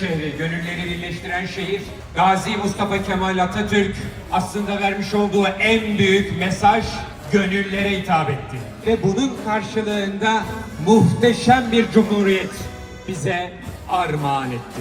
şehri, gönülleri birleştiren şehir. Gazi Mustafa Kemal Atatürk aslında vermiş olduğu en büyük mesaj gönüllere hitap etti. Ve bunun karşılığında muhteşem bir cumhuriyet bize armağan etti.